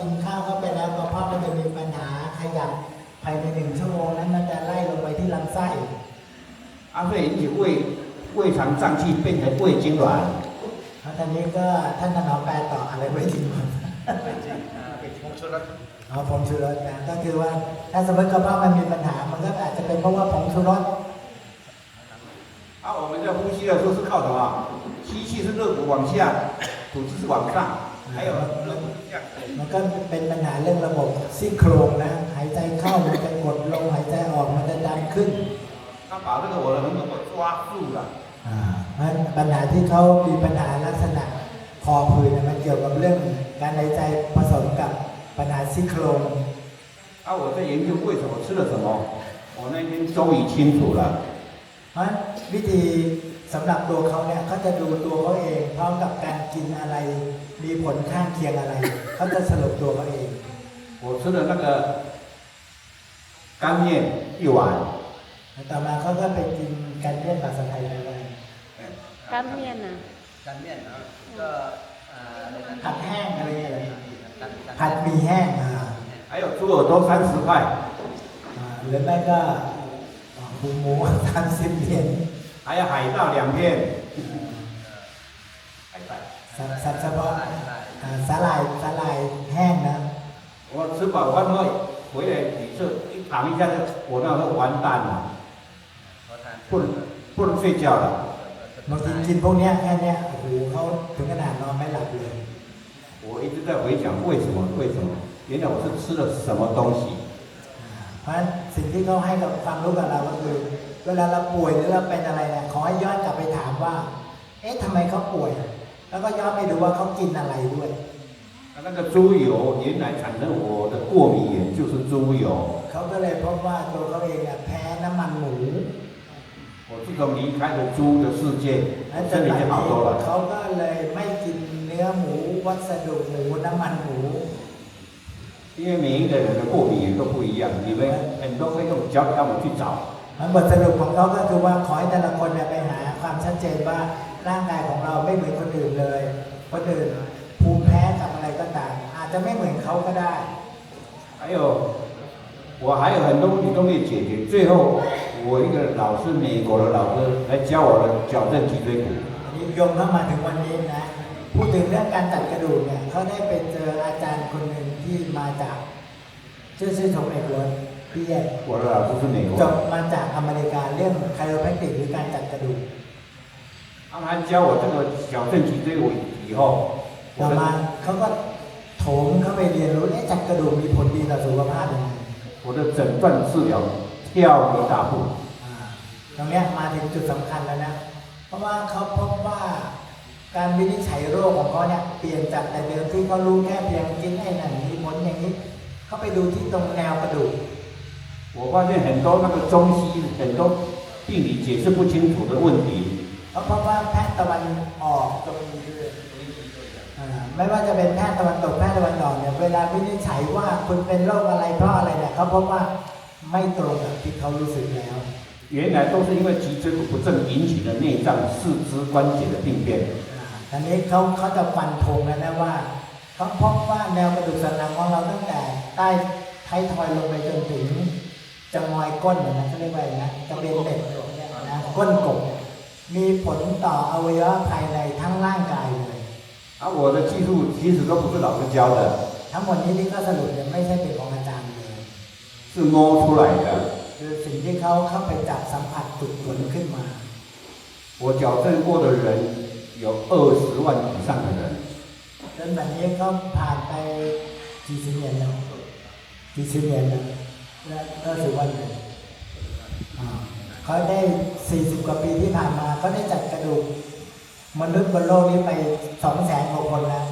กินข้าวเข้าไปแล้วกระเพาะมันจะมีปัญหาขยับภายในหนึ่งชั่วโมงนั้นมันจะไล่ลงไปที่ลำไส้ 啊，会引起胃胃肠胀气变成胃痉挛。 แล้วตอนนี้ก็ท่านถนอมแปลต่ออะไรไม่จริงหมด เป็นผงชูรส เอาผงชูรสนะก็คือว่าถ้าสมมติกระเพาะมันมีปัญหา มันก็อาจจะเป็นเพราะว่าผงชูรส 啊，我们在呼吸的时候是靠什么？吸气是肋骨往下，吐气是往上，还有肋骨是这样子。 มันก็เป็นปัญหาเรื่องระบบซี่โครงนะ หายใจเข้ามันจะกดลงหายใจออกมันจะดันขึ้น 他把这个我的横膈膜抓住了。 อ่าเพราะฉะนั้นปัญหาที่เขามีปัญหาลักษณะคอผืนเนี่ยมันเกี่ยวกับเรื่องการหายใจผสมกับปัญหาซี่โครง 啊，我在研究为什么吃了什么，我那天终于清楚了。 เพราะฉะนั้นวิธี สำหรับตัวเขาเนี่ยเขาจะดูตัวเขาเองพร้อมกับการกินอะไร มีผลข้างเคียงอะไรเขาจะสรุปตัวเขาเอง 我吃了那个干面一碗， แล้วต่อมาเขาก็ไปกินการเลี่ยนภาษาไทยอะไร 干面呢？ การเมี่ยนนะครับก็อ่าอะไรนะ ผัดแห้งอะไรอย่างเงี้ย การการ ผัดหมี่แห้งอ่า 还有猪耳朵三十块， อ่าหรือไม่ก็หมูหมูสามสิบเหรียญ 还有海带两片。海带， สับสับเฉพาะอ่าสาหร่ายสาหร่ายแห้งนะ 我吃饱饭后回来你这一躺一下就，我那时候完蛋了， ขอทาน 不能不能睡觉了。 บางทีกินพวกเนี้ยแค่เนี้ยโอ้โหเขาถึงขนาดนอนไม่หลับเลย 我一直在回想为什么为什么，原来我是吃了什么东西。 อ่าเพราะฉะนั้นสิ่งที่เขาให้กับความรู้กับเราก็คือ เวลาเราป่วยหรือเราเป็นอะไรเนี่ยขอให้ย้อนกลับไปถามว่า เอ๊ะทำไมเขาป่วย แล้วก็ย้อนไปดูว่าเขากินอะไรด้วย 那个猪油原来产生我的过敏源就是猪油。 เขาก็เลยพบว่าตัวเขาเองอะแพ้น้ำมันหมู 我自从离开了猪的世界， แล้วจ 身 น 体 บัด 就 นี้ 好多了。 เขาก็เลยไม่กินเนื้อหมูวัสดุหมูน้ำมันหมู 因为每一个人的过敏源都不一样，你们很多可以用脚让我去找。 มันบทสรุปของเขาก็คือว่าขอให้แต่ละคนเนี่ยไปหาความชัดเจนว่าร่างกายของเราไม่เหมือนคนอื่นเลยคนอื่นภูมิแพ้กับอะไรก็ตามอาจจะไม่เหมือนเขาก็ได้ 还有，我还有很多问题都没有解决。最后，我一个老师，美国的老师来教我的矫正脊椎骨。 อันนี้โยมเข้ามาถึงวันนี้นะพูดถึงเรื่องการจัดกระดูกเนี่ยเขาได้ไปเจออาจารย์คนหนึ่งที่มาจากชื่อชื่อชมเอกวน พี่แยก 我的老师是美国 จ 人 บมาจากอเมริกาเรื่องไคโรแพคติกหรือการจัดกระดูก 他们教我这个矫正脊椎骨以后， ต่อ 我 มา 的 เขาก็โถมเข้าไปเรียนรู้เอ๊ะจัดกระดูกมีผลดีต่อสุขภาพยังไง 我的诊断治疗跳一大步。 อ่าตรงเนี้ยมาถึงจุดสำคัญแล้วนะ เพราะว่าเขาพบว่าการวินิจฉัยโรคของเขาเนี่ยเปลี่ยนจากแต่เดิมที่เขารู้แค่เพียงกินไอ้นั่นมีผลอย่างนี้เขาไปดูที่ตรงแนวกระดูก 我发现很多那个中西很多病理解释不清楚的问题， เขาพบว่าแพทย์ตะวันออกอ่าไม่ว่าจะเป็นแพทย์ตะวันตกแพทย์ตะวันออกเนี่ยเวลาวินิจฉัยว่าคุณเป็นโรคอะไรเพราะอะไรเนี่ยเขาพบว่าไม่ตรงกับที่เขารู้สึกแล้ว 原来都是因为脊椎骨不正引起的内脏四肢关节的病变。 อ่าตอนนี้เขาเขาจะฟันธงแล้วนะว่าเขาพบว่าแนวกระดูกสันหลังของเราตั้งแต่ใต้ท้ายทอยลงไปจนถึง จะงอยก้นเนี่ยนะเขาเรียกว่าอย่างนะจะเป็นเด็กนะก้นกบมีผลต่ออวัยวะภายในทั้งร่างกายเลย 而我的技术其实都不是老师教的， ทั้งหมดนี้ที่ก็สรุปเนี่ยไม่ใช่เป็นของอาจารย์เลย 是摸出来的。 คือสิ่งที่เขาเข้าไปจับสัมผัสฝึกฝนขึ้นมา 我矫正过的人有二十万以上的人， จนแบบนี้เขาผ่านไปกี่สิบเดือนแล้วกี่สิบเดือนแล้ว และก็ถือว่าเนี่ยอ่าเขาได้สี่สิบกว่าปีที่ผ่านมาเขาได้จัดกระดูกมนุษย์บนโลกนี้ไปสองแสนกว่าคนแล้ว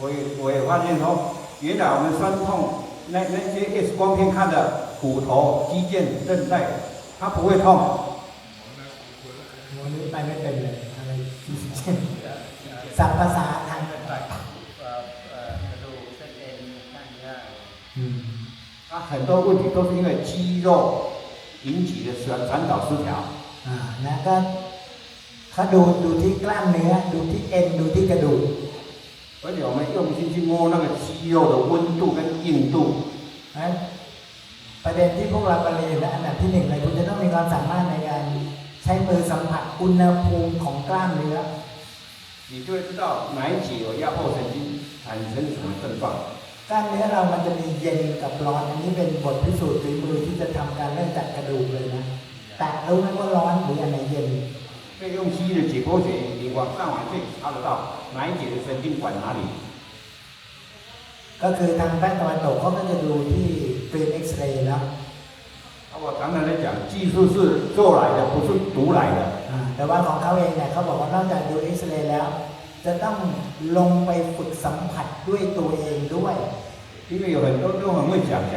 我也我也发现说，原来我们酸痛那那些 X 光片看的骨头、肌腱、韧带，它不会痛。 มนุษย์ไปไม่เป็นเลยอะไรเช่นสับภาษา 很多问题都是因为肌肉引起的传传导失调。 อ่านะก็เขาดูดูที่กล้ามเนื้อ ดูที่เอ็นดูที่กระดูก 而且我们用心去摸那个肌肉的温度跟硬度， นั้นประเด็นที่พวกเราไปเรียนนะอันดับที่หนึ่งเลยคุณจะต้องมีความสามารถในการใช้มือสัมผัสอุณหภูมิของกล้ามเนื้อ 你就会知道哪一节有压迫神经产生什么症状。 กล้ามเนื้อเรามันจะมีเย็นกับร้อน อันนี้เป็นบทพิสูจน์ฝีมือที่จะทำการเรื่องจัดกระดูกเลยนะแต่รู้ไหมว่าร้อนหรืออันไหนเย็น 可以用西医的解剖学，你往上往去查得到哪一节的神经管哪里。 ก็คือทางแพทย์ตะวันตกเขาก็จะดูที่ฟิล์มเอ็กซเรย์แล้ว 啊，我常常来讲，技术是做来的，不是读来的。 อ่าแต่ว่าของเขาเองเนี่ยเขาบอกว่านอกจากดูเอ็กซเรย์แล้ว จะต้องลงไปฝึกสัมผัสด้วยตัวเองด้วย 因为有很多都很会讲讲，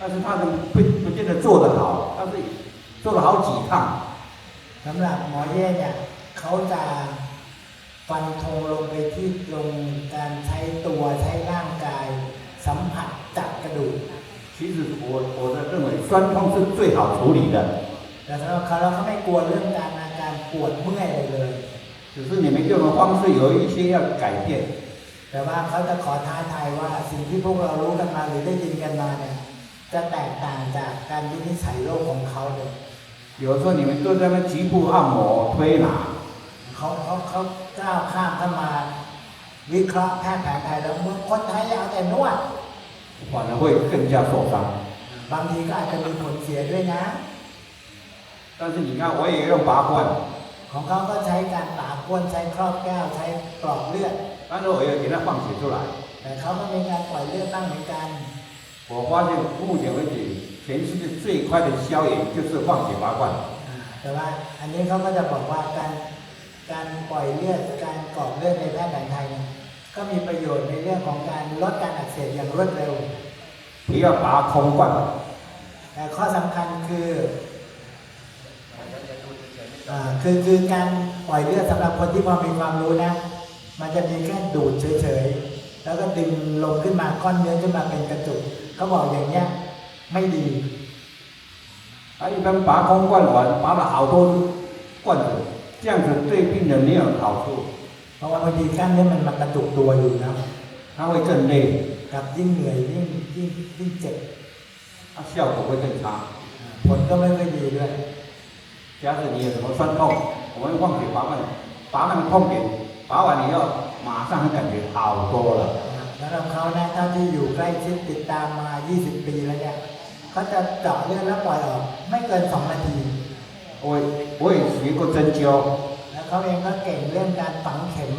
但是他们不不见得做得好，但是做了好几趟。 สำหรับหมอเย่เนี่ยเขาจะฟันธงลงไปที่ลงการใช้ตัวใช้ร่างกาย สัมผัสจับกระดูก 其实我我的认为酸痛是最好处理的， แต่สำหรับเขาแล้วเขาไม่กลัวเรื่องการอาการปวดเมื่อยเลยเลย 只是你们用的方式有一些要改变。 แต่ว่าเขาจะขอท้าทายว่าสิ่งที่พวกเรารู้กันมาหรือได้ยินกันมาเนี่ยจะแตกต่างจากการวินิจฉัยโรคของเขาเลย 有时候你们都在那局部按摩推拿， เขาเขาเขาก้าวข้ามเข้ามา วิเคราะห์แพทย์แผนไทยแล้วเมื่อคนไทยเอาแต่นวด 反而会更加受伤。 บางทีก็อาจจะมีผลเสียด้วยนะ 但是你看，我也用拔罐， ของเขาก็ใช้การปาก้วนใช้ครอบแก้วใช้กรอกเลือด 但是我也给它放血出来。 แต่เขาก็มีการปล่อยเลือดบ้างเหมือนกัน 我发现目前为止，全世界最快的消炎就是放血拔罐。 อ่าแต่ว่าอันนี้เขาก็จะบอกว่าการการปล่อยเลือดการกรอกเลือดในแพทย์แผนไทยเนี่ยก็มีประโยชน์ในเรื่องของการลดการอักเสบอย่างรวดเร็ว 不要拔空罐， แต่ข้อสำคัญคือ คือคือการปล่อยเลือดสำหรับคนที่พอมีความรู้นะ มันจะมีแค่ดูดเฉยๆ แล้วก็ดึงลงขึ้นมาก้อนเนื้อขึ้นมาเป็นกระจุกเขาบอกอย่างเนี้ยไม่ดี 他一般拔空罐完，拔了好多罐子，这样子对病人没有好处， เพราะว่าบางทีกล้ามเนื้อมันมากระจุกตัวอยู่นะ 他会更累， กับยิ่งเหนื่อยยิ่งยิ่งยิ่งเจ็บ 他效果会更差。 ผลก็ไม่ค่อยดีด้วย 假使你有什么酸痛，我们放血拔罐，拔那个痛点，拔完以后马上会感觉好多了。 แล้วเราเขานะเท่าที่อยู่ใกล้ชิดติดตามมา 20 ปีแล้วเนี่ยเขาจะเจาะเลือดแล้วปล่อยออก ไม่เกิน 2 นาที 我我也学过针灸， แล้วเขาเองก็เก่งเรื่องการฝังเข็ม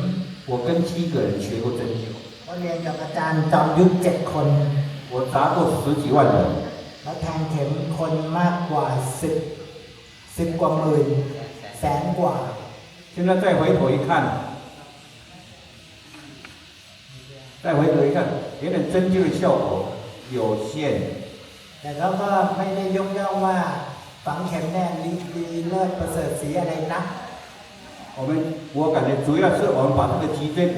我跟七个人学过针灸， เขาเรียนกับอาจารย์จอมยุทธเจ็ดคน 我扎过十几万人。 แล้วแทงเข็มคนมากกว่า 10 10 กว่าหมื่นแสนกว่า 现在再回头一看，再回头一看，原来针灸的效果有限。 แต่เขาก็ไม่ได้ยกย่องว่าฝังเข็มแน่ดีดีเลิศประเสริฐสีอะไรนะ 我们我感觉主要是我们把这个脊椎骨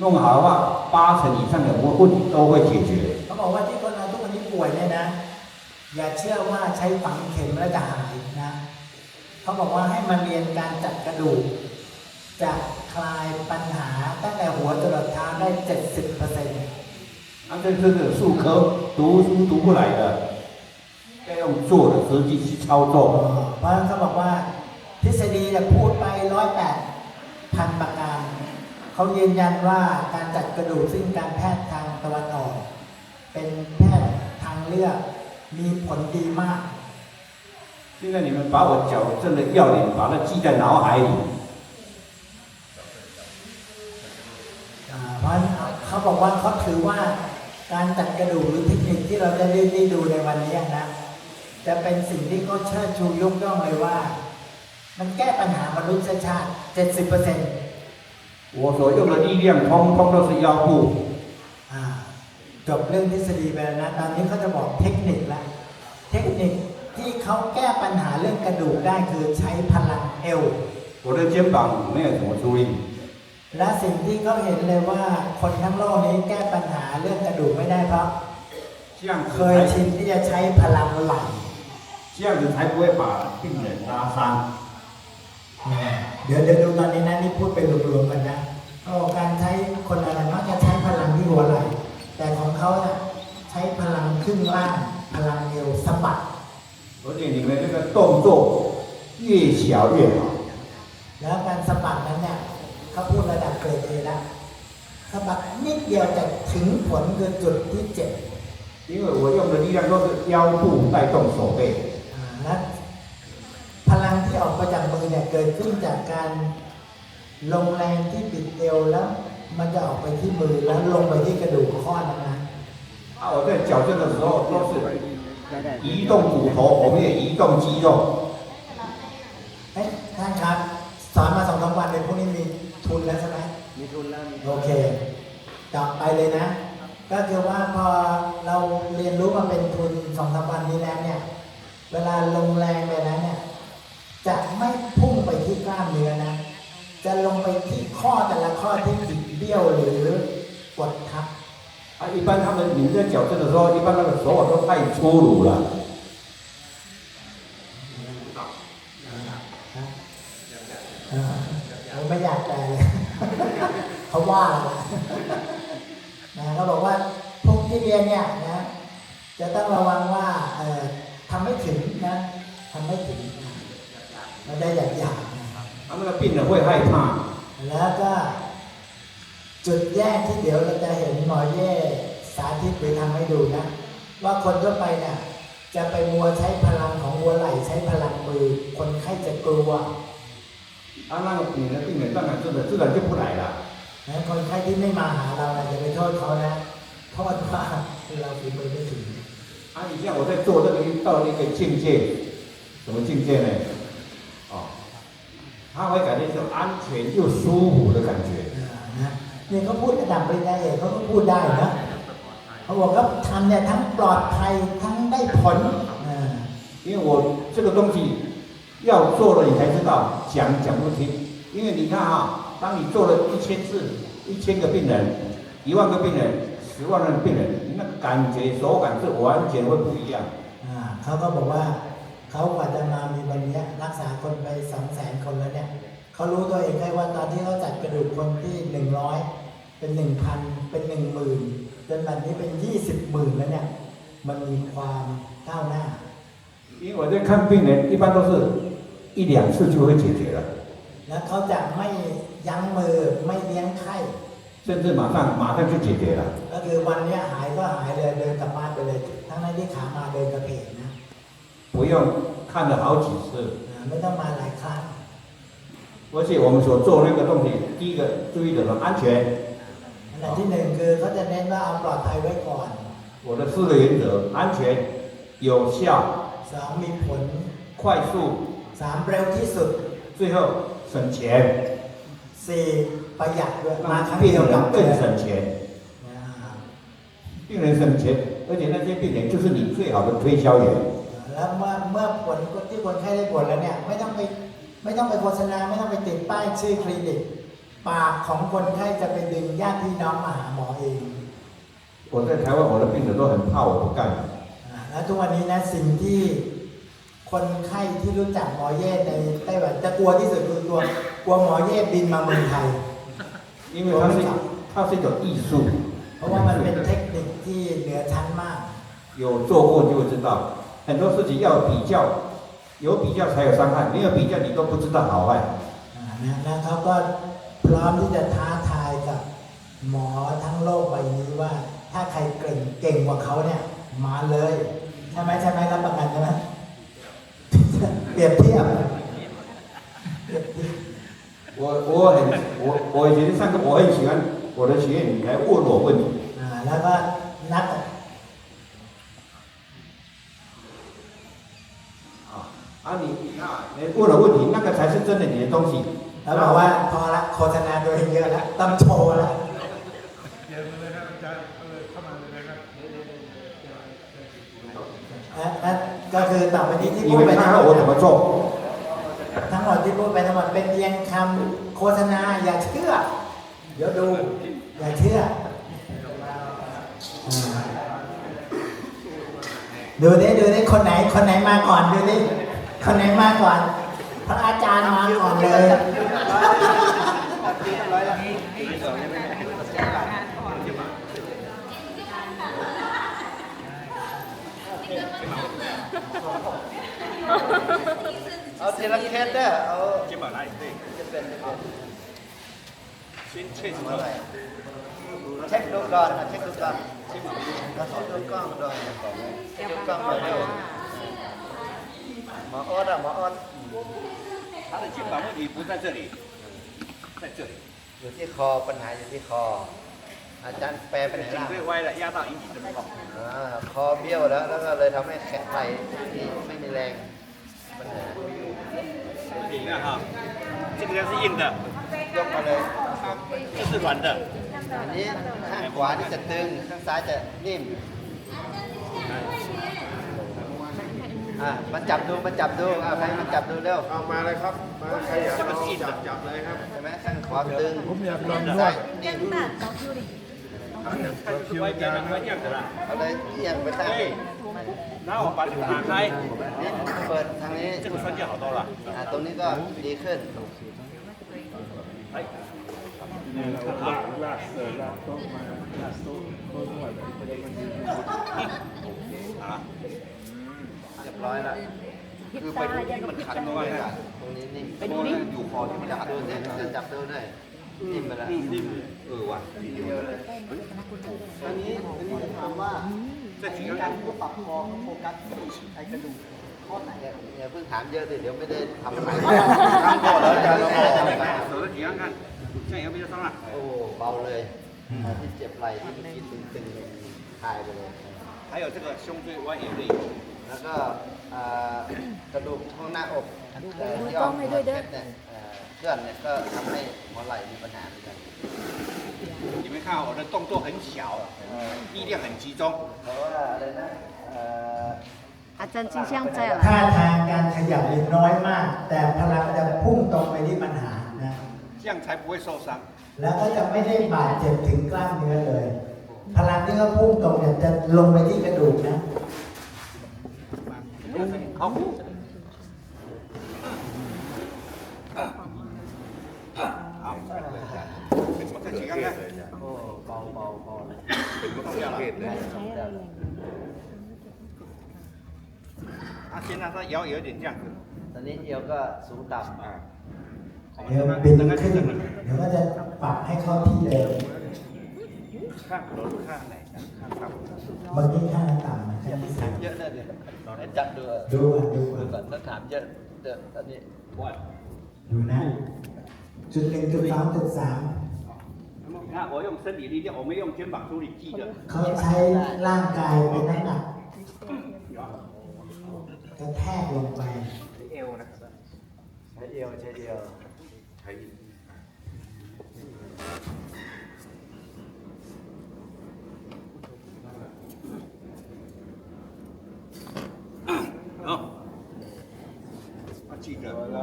弄好的话，八成以上的问题都会解决。 เขาบอกว่าที่คนเราทุกวันนี้ป่วยเนี่ยนะ อย่าเชื่อว่าใช้ฝังเข็มแล้วจะหายนะ เขาบอกว่าให้มาเรียนการจัดกระดูก จะคลายปัญหาตั้งแต่หัวจรดเท้าได้ 70%เปอร์เซ็นต์ 啊，这这是术科读书读不来的，要用做的实际去操作。 เพราะฉะนั้นเขาบอกว่าทฤษฎีเนี่ยพูดไปร้อยแปดพันประการ เขายืนยันว่าการจัดกระดูกซึ่งการแพทย์ทางตะวันออก เป็นแพทย์ทางเลือก มีผลดีมาก 现在你们把我矫正的要领把它记在脑海里， อ่าเพราะฉะนั้นเขาบอกว่าเขาถือว่าการจัดกระดูกหรือเทคนิคที่เราจะได้ได้ดูในวันนี้นะ จะเป็นสิ่งที่เขาเชิดชูยกย่องเลยว่า มันแก้ปัญหามนุษยชาติ 70% 我所用的力量通通都是腰部。 อ่าจบเรื่องทฤษฎีไปแล้วนะ ตอนนี้เขาจะบอกเทคนิคละเทคนิคที่เขาแก้ปัญหาเรื่องกระดูกได้คือใช้พลังเอว 我的肩膀没有什么注意， และสิ่งที่เขาเห็นเลยว่าคนทั้งโลกนี้แก้ปัญหาเรื่องกระดูกไม่ได้เพราะ 这样 เค 子 ย 才 ชินที่จะใช้พลังไหล 这样子才不会把病人拉伤。 เดี๋ยวเดี๋ยวดูตอนนี้นะนี่พูดเป็นรวมๆกันนะก็การใช้คน รมัก ล่างพลังเอวสะบัด 而且你们这个动作越小越好。 แล้วการสะบัดนั้นเนี่ยเขาพูดระดับเกรดเอแล้วสะบัดนิดเดียวจะถึงผลคือจุดที่เจ็ด 因为我用的力量都是腰部带动手背， อ่าและพลังที่ออกมาจากมือเนี่ยเกิดขึ้นจากการลงแรงที่ปิดเอวแล้ว มันจะออกไปที่มือแล้วลงไปที่กระดูกข้อนั้นนะ 啊，我在矫正的时候都是移动骨头，我们也移动肌肉。 เอ๊ะท่านครับ สอนมาสองสามวันเลยพวกนี้มีทุนแล้วใช่ไหม มีทุนแล้วมี โอเคต่อไปเลยนะ ก็คือว่าพอเราเรียนรู้มาเป็นทุนสองสามวันนี้แล้วเนี่ย เวลาลงแรงไปแล้วเนี่ย จะไม่พุ่งไปที่กล้ามเนื้อนะ จะลงไปที่ข้อแต่ละข้อที่บิดเบี้ยวหรือกดทับ 啊，一般他们你们在矫正的时候，一般那个手法都太粗鲁了。 เออผมไม่อยากแปลเลย เขาว่าละนะเขาบอกว่าพวกที่เรียนเนี่ยนะ จะต้องระวังว่าเอ่อทำไม่ถึงนะทำไม่ถึงนะไม่ได้อยากอยากๆนะ 啊，那个病人会害怕， แล้วก็ จุดแยกที่เดี๋ยวเราจะเห็นหมอเย่สาธิตหรือทำให้ดูนะ ว่าคนทั่วไปเนี่ยจะไปมัวใช้พลังของวัวไหล่ใช้พลังมือ คนไข้จะกลัว 啊，那个你的病人当然真的自然就不来了。 นะคนไข้ที่ไม่มาหาเรานะอย่าไปโทษเขานะโทษว่าเราฝีมือไม่ถึง 啊，你像我在做这个到那个境界，什么境界呢？哦，他会感觉是安全又舒服的感觉。 อ่านะเนี่ยเขาพูดระดับปริญญาเอกเขาก็พูดได้นะเขาบอกว่าทำเนี่ยทั้งปลอดภัยทั้งได้ผลอ่า 因为我这个东西要做了你才知道，讲讲不听。因为你看哈、当你做了一千次、一千个病人、一万个病人、十万个病人，你那个感觉手感是完全会不一样。 อ่าเขาก็บอกว่าเขากว่าจะมามีวันเนี้ยรักษาคนไปสองแสนคนแล้วเนี่ยเขารู้ตัวเองได้ว่าตอนที่เขาจัดกระดูกคนที่หนึ่งร้อย เป็นหนึ่งพันเป็นหนึ่งหมื่นจนบัดนี้เป็นยี่สิบหมื่นแล้วเนี่ยมันมีความก้าวหน้า 因为我在看病人，一般都是一两次就会解决了， แล้วเขาจะไม่ยั้งมือไม่เลี้ยงไข้ 甚至马上马上就解决了。 ก็คือวันเนี้ยหายก็หายเลยเดินกลับบ้านไปเลย ทั้งนั้นที่ขามาเดินกระเพกนะ 不用看了好几次， อ่าไม่ต้องมาหลายครั้ง 而且我们所做那个东西，第一个注意的是安全。 อันดับที่หนึ่งคือเขาจะเน้นว่าเอาปลอดภัยไว้ก่อน 我的四个原则：安全、有效、 สองมีผล 快速， สามเร็วที่สุด 最后省钱， สี่ประหยัดด้วยมาครั้ 让 งเดี 病 ยวกลับ 人 เลย 更省钱。 อ่า 病人省钱，而且那些病人就是你最好的推销员。 แล้วเมื่อเมื่อผลที่คนไข้ได้ผลแล้วเนี่ยไม่ต้องไปไม่ต้องไปโฆษณาไม่ต้องไปติดป้ายชื่อคลินิก ปากของคนไข้จะไปดึงญาติพี่น้องมาหาหมอเอง 我在台湾，我的病人都很怕我不干。 อ่าแล้วทุกวันนี้นะสิ่งที่คนไข้ที่รู้จักหมอเย่ในไต้หวันจะกลัวที่สุดคือตัวกลัวหมอเย่บินมาเมืองไทย 因为它是它是一种艺术， เพราะว่ามันเป็นเทคนิคที่เหนือชั้นมาก 有做过就会知道，很多事情要比较，有比较才有伤害，没有比较你都不知道好坏。 อ่านะแล้วเขาก็ พร้อมที่จะท้าทายกับหมอทั้งโลกใบนี้ว่า ถ้าใครเก่งเก่งกว่าเขาเนี่ย มาเลยใช่ไหมใช่ไหมรับประกันใช่ไหม เปรียบเทียบเปรียบเทียบ 我我很我我以前上课我很喜欢我的学员来问我问题， อ่าแล้วก็นัด 啊啊你啊你问了问题，那个才是真的你的东西。 แล้วบอกว่าพอละโฆษณาตัวเองเยอะแล้วต้องโชว์ละนั่นก็คือต่อไปนี้ที่พูดไปทั้งหมดมาจบทั้งหมดที่พูดไปทั้งหมดเป็นเพียงคำโฆษณาอย่าเชื่อเดี๋ยวดูอย่าเชื่อดูนี่ดูนี่คนไหนคนไหนมาก่อนดูนี่คนไหนมาก่อน พระอาจารย์มาก่อนเลยเอาเทละเคสเด้อเอาจะมาไล่ยจะเป็นชิ้นชิ้นอะไรเช็คดูก่อนเช็คดูก่อนเช็คดูกล้องก่อนเช็คดูกล้องก่อน อดอะหมอออด 他的肩膀问题不在这里，在这里， อยู่ที่คอปัญหาอยู่ที่คอ อาจารย์แปลไปไหน 颈 ล่ะ 椎歪了，压到引起这么痛。 อ่าคอเบี้ยวแล้วแล้วก็เลยทำให้แขนไหล่ที่ไม่มีแรงปัญหา 你看哈，这个是硬的， ยกมาเลย 这是软的。 อันนี้ข้างขวานี่จะตึง ข้างซ้ายจะนิ่ม อ่ามันจับดูมันจับดูอ่าใครมันจับดูเร็ว เอามาเลยครับ มาใครอยากลองจับจับเลยครับ ใช่ไหมข้างขวาตึง ผมอยากลองนว ซ้า ด ยนิ่ม 它就是歪边的，歪这样子啦。 เอาเลยเอียงไปทางนี้ 对，然后把这个打开， นี่เปิดทางนี้ 这个酸就好多了。 อ่าตรงนี้ก็ดีขึ้น 哎， ลากลากเออลากโต๊ะมาลากโต๊ะโต๊ะนวดแบบ好了， เ รียบร้อยแล้ว คือไปดูที่มันขัดตรงนี้ตรงนี้นิ่ม ไปดูดิ อยู่คอที่มันขัดดูเนี่ยจะจับดูด้วยนิ่มไปแล้ว 嗯，呃，哇， เดียวเลยอันนี้อันนี้จะถามว่า 再举个 การปรับคอโฟกัสที่ไอ้กระดูกข้อไหนอย่าอย่าเพิ่งถามเยอะสิเดี๋ยวไม่ได้ทำอะไรทำก่อนแล้วจะรอ 手的举看看，这样有没有伤了？ โอ้เบาเลยที่เจ็บไหล่ที่เมื่อกี้ตึงๆคลายไปเลย 还有这个胸椎弯也可以。 แล้วก็อ่ากระดูกข้างหน้าอกเอ่อย่อหัวเพชรเนี่ยเอ่อเคลื่อนเนี่ยก็ทำให้หัวไหล่มีปัญหาเหมือนกัน 你们看我的动作很小，力量很集中。 เพราะว่าอะไรนะเอ่อ อาจารย์จริงช่างใจเหรอ ท่าทางการขยับเนี่ยน้อยมาก แต่พลังจะพุ่งตรงไปที่ปัญหานะ 这样才不会受伤。 แล้วก็จะไม่ได้บาดเจ็บถึงกล้ามเนื้อเลย พลังที่เขาพุ่งตรงเนี่ยจะลงไปที่กระดูกนะ เข้าคู่เป็นมะเขือเทศเลยจ้ะโอ้เบาเบาเบาเป็นมะเขือเทศเลยใช้อะไรเลยอาชิ้นนั้นถ้าเอี้ยวเอี้ยวเด่นจังตอนนี้เอี้ยวก็สูงต่ำเดี๋ยวบินขึ้นเดี๋ยวก็จะปรับให้เข้าที่เดิมข้างรถข้างไหนข้างต่ำเมื่อกี้ข้างต่ำมันเยอะเลย จับดูอ่ะ ดูอ่ะดู ดู อ่ะ ก่อนถ้าถามเยอะเดี๋ยวตอนนี้ ดูนะ จุดหนึ่งจุดสองจุดสาม 你看，我用身体力量，我没用肩膀出力，记着。 เขาใช้ร่างกายเป็นน้ำหนักกระแทกลงไป เอวนะครับ ใช้เอวใช้เอว ใช้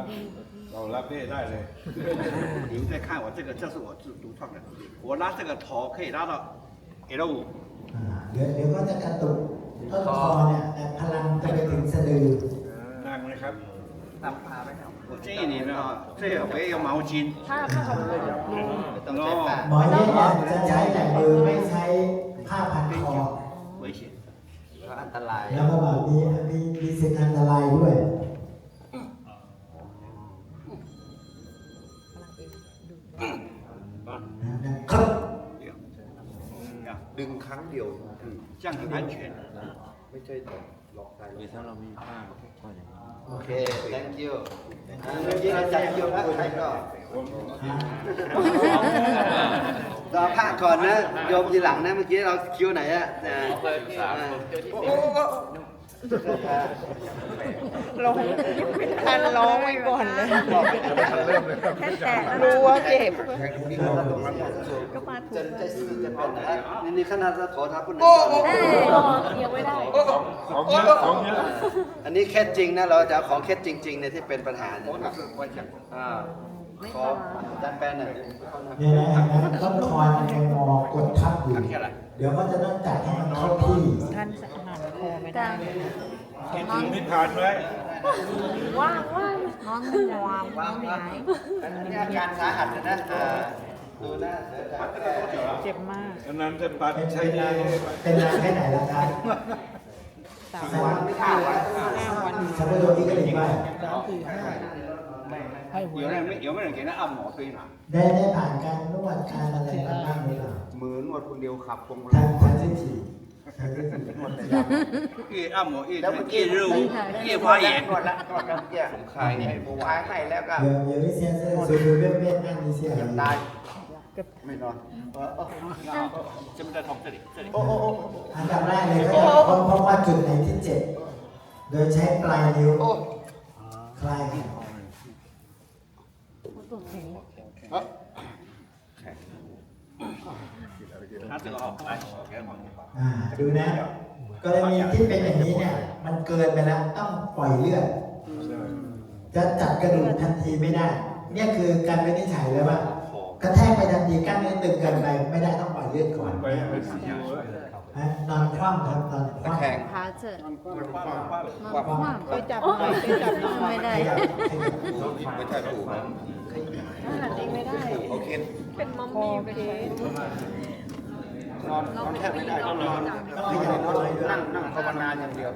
记得。เรารับได้ได้เลย 你们再看我这个，这是我自独创的，我拉这个头可以拉到 L 五， อ่าเดี๋ยวเดี๋ยวก็จะกระตุกต้นคอเนี่ยแต่พลังจะไปถึงสะดือ นั่งเลยครับ 我建议你们啊，最好不要用毛巾， ถ้าถ้าเขาลง ไม่ต้องใช้ปาก หมอเนี่ยจะใช้แต่มือไม่ใช้ผ้าพันคอ 危险。 เพราะอันตราย แล้วก็แบบมีมีมีสิ่งอันตรายด้วย 这样很安全。 ไม่ใช่หลอกใครถ้าเรามีผ้าโอเค thank you อ่าเมื่อกี้อาจารย์คิวแล้วใครก็รอผ้าก่อนนะโยมทีหลังนะเมื่อกี้เราคิวไหนอะนะอ่าโอ้โห ลงทันร้องไว้ก่อนเลยเริ่มเลยครับแค่แตะรู้ว่าเจ็บแข่งตรงนี้ก่อนตรงนั้นก็มาถูจะกจะจะเป็นนะนี่นี่ขนาดเราขอทับคุณหนึ่งเอ้ยเอียงไม่ได้ของเยอะของเยอะอันนี้เคสจริงนะเราจะเอาของเคสจริงๆเนี่ยที่เป็นปัญหาเนี่ยอ่า ขอจารย์แปนหน่อยเนี่ยนะเห็นต้นคอมันยังงกดทับอยู่ เดี๋ยวก็จะต้องจัดให้มันเข้าที่ท่านสะอาดคอไม่ได้คิดถึงนิทานไว้ว่างว่างน้องมันวามว่างหายอันนี้อาการสาหัสนะดูนะเจะเจ็บมากอันนั้นจะปัดเป็นใช้เป็นนานเป็นนานแค่ไหนแล่ะครับสามสามวันห้าวันสามตัวนี้ก็เลยว่าสามสี่ห้า ให้หวย 有人没有没有人给他按摩推拿？ ได้ได้ผ่านการนวดการอะไรมาบ้างหรือเปล่า มือนวดคนเดียวขับพวงมา ทา ลั ง ย ทางเส้นถีทางเส้นถี นวดแต่ยำ越按摩越 แล้วเมื่อ 越 กี้ 热越发炎 นวดละนวดละเกี่ย ผมคลายให้ ผมคลายให้แล้วก็ 有有一些是随随便便按一下而 ยัง 已 ได้ไม่นอนเออเออ 这边在痛这里这里 โอ้โอ้โอ้ อันดับแรกเลยก็จะค้นพบว่าจุดไหนที่เจ็บ โดยใช้ปลายนิ้ว โอ้ คลาย 他这个哦来给他 อ่าดูนะกรณีที่เป็นอย่างนี้เนี่ยมันเกินไปแล้วต้องปล่อยเลือดจะจัดกระดูกทันทีไม่ได้ เนี่ยคือการวินิจฉัยเลยว่ากระแทกไปทันทีกล้ามเนื้อตึงเกินไปไม่ได้ต้องปล่อยเลือดก่อน ไปไอซียูฮะนอนคว่ำครับนอนคว่ำแข็งพาเสร็จ挂คว่ำไปจับหน่อยไปจับหน่อยไม่ได้ขยับขยับไม่ใช่ถูกนะหันเองไม่ได้ โอเค เป็นมัมมี่ไปเลย นอนนอนแทบไม่ได้ต้องนอนต้องนอนนั่งนั่งภาวนาอย่างเดียว